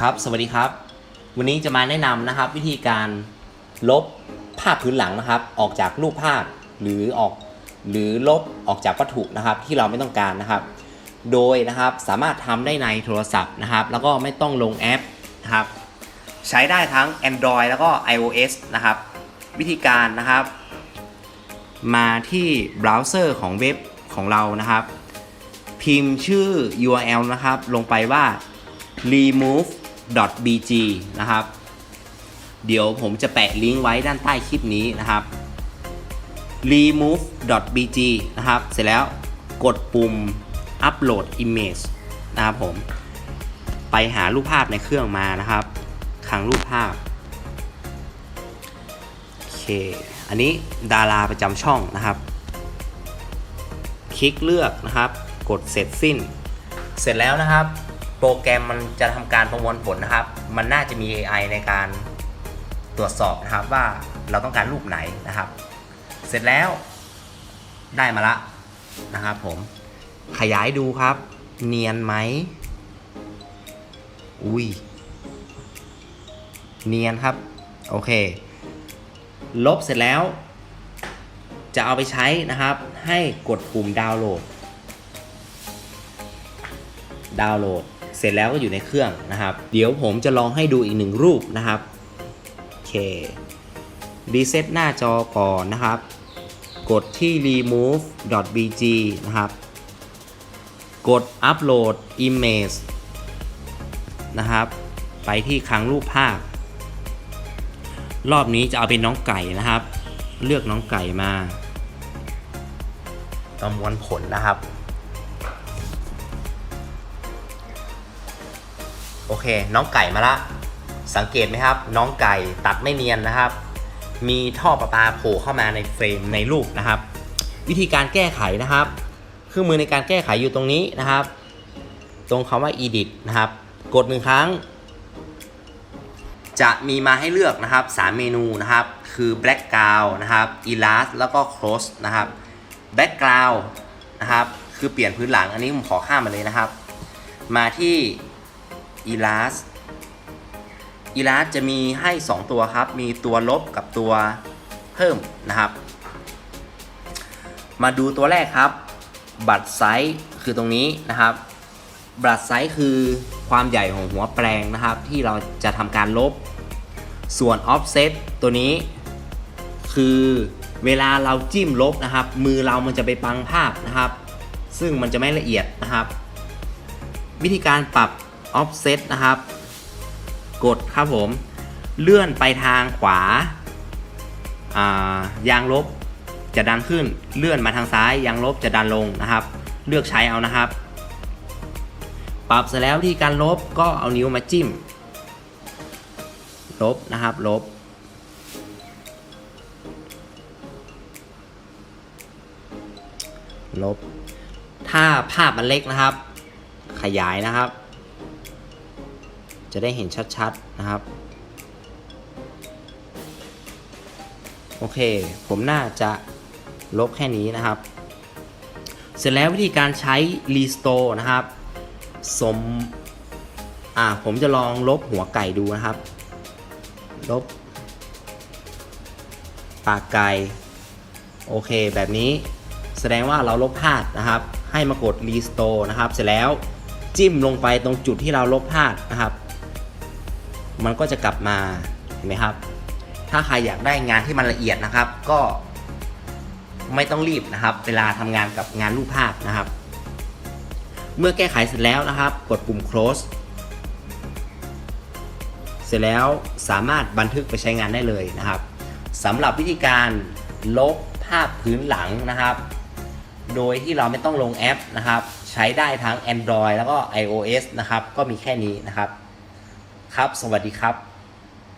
ครับ สวัสดีครับ วันนี้จะมาแนะนำนะครับ วิธีการลบภาพพื้นหลังนะครับ ออกจากรูปภาพหรือออกหรือลบออกจากวัตถุนะครับ ที่เราไม่ต้องการนะครับ โดยนะครับสามารถทำได้ในโทรศัพท์นะครับ แล้วก็ไม่ต้องลงแอปนะครับ ใช้ได้ทั้ง Android แล้วก็ iOS นะครับ วิธีการนะครับ มาที่เบราว์เซอร์ของเว็บของเรานะครับ พิมพ์ชื่อ URL นะครับ ลงไปว่า remove .bg นะครับ เดี๋ยวผมจะแปะลิงก์ไว้ด้านใต้คลิปนี้นะครับ remove.bg นะครับ เสร็จแล้วกดปุ่ม upload image นะครับผม ไปหารูปภาพในเครื่องมานะครับคลังรูปภาพ โอเค อันนี้ดาราประจำช่องนะครับ คลิกเลือกนะครับ กดเสร็จสิ้น เสร็จแล้วนะครับ โปรแกรมมันจะทำการประมวลผลนะครับ มันน่าจะมี AI ในการตรวจสอบนะครับว่าเราต้องการรูปไหนนะครับ เสร็จแล้วได้มาละนะครับผมขยายดูครับ เนียนไหมอุ้ยเนียนครับ โอเค ลบเสร็จแล้ว จะเอาไปใช้นะครับ ให้กดปุ่มดาวน์โหลด ดาวน์โหลด เสร็จแล้วก็อยู่ในเครื่องนะครับ เดี๋ยวผมจะลองให้ดูอีกหนึ่งรูปนะครับโอเครีเซ็ตหน้าจอก่อนนะครับ กดที่ remove.bg นะครับ กด upload image นะครับ ไปที่คลังรูปภาพ รอบนี้จะเอาเป็นน้องไก่นะครับ เลือกน้องไก่มาประมวลผลนะครับ โอเค น้องไก่มาละ สังเกตไหมครับ น้องไก่ตัดไม่เนียนนะครับ มีท่อประปาโผล่เข้ามาในเฟรมในรูปนะครับ วิธีการแก้ไขนะครับ เครื่องมือในการแก้ไขอยู่ตรงนี้นะครับ ตรงคำว่า edit นะครับ กดหนึ่งครั้ง จะมีมาให้เลือกนะครับ 3 เมนูนะครับ คือ background นะครับ erase แล้วก็ close นะครับ background นะครับ คือเปลี่ยนพื้นหลัง อันนี้ผมขอข้ามมาเลยนะครับ มาที่ erase erase จะมีให้ 2 ตัวครับ มีตัวลบกับตัวเพิ่มนะครับ มาดูตัวแรกครับ บัตรไซส์คือตรงนี้นะครับ บัตรไซส์คือความใหญ่ของหัวแปลงนะครับ ที่เราจะทำการลบ ส่วน offset ตัวนี้ คือเวลาเราจิ้มลบนะครับ มือเรามันจะไปปังภาพนะครับ ซึ่งมันจะไม่ละเอียดนะครับ วิธีการปรับ offset นะครับ กดครับผมเลื่อนไปทางขวาายางลบจะดันขึ้นเลื่อนมาทางซ้ายยางลบจะดันลงนะครับ เลือกใช้เอานะครับ ปรับเสร็จแล้ววิธีการลบก็เอานิ้วมาจิ้ม ลบนะครับลบ ลบ ถ้าภาพมันเล็กนะครับ ขยายนะครับ จะได้เห็นชัดๆนะครับ โอเค ผมน่าจะลบแค่นี้นะครับ เสร็จแล้ววิธีการใช้ Restore นะครับ สม อ่า ผมจะลองลบหัวไก่ดูนะครับ ลบ ปากไก่ โอเค แบบนี้แสดงว่าเราลบพลาดนะครับ ให้มากด Restore นะครับ เสร็จแล้วจิ้มลงไปตรงจุดที่เราลบพลาดนะครับ มันก็จะกลับมาเห็นไหมครับ ถ้าใครอยากได้งานที่มันละเอียดนะครับ ก็ไม่ต้องรีบนะครับ เวลาทำงานกับงานรูปภาพนะครับ เมื่อแก้ไขเสร็จแล้วนะครับ กดปุ่ม close เสร็จแล้วสามารถบันทึกไปใช้งานได้เลยนะครับสำหรับวิธีการลบภาพพื้นหลังนะครับ โดยที่เราไม่ต้องลงแอปนะครับ ใช้ได้ทั้ง Android แล้วก็ iOS นะครับ ก็มีแค่นี้นะครับ ครับ สวัสดีครับ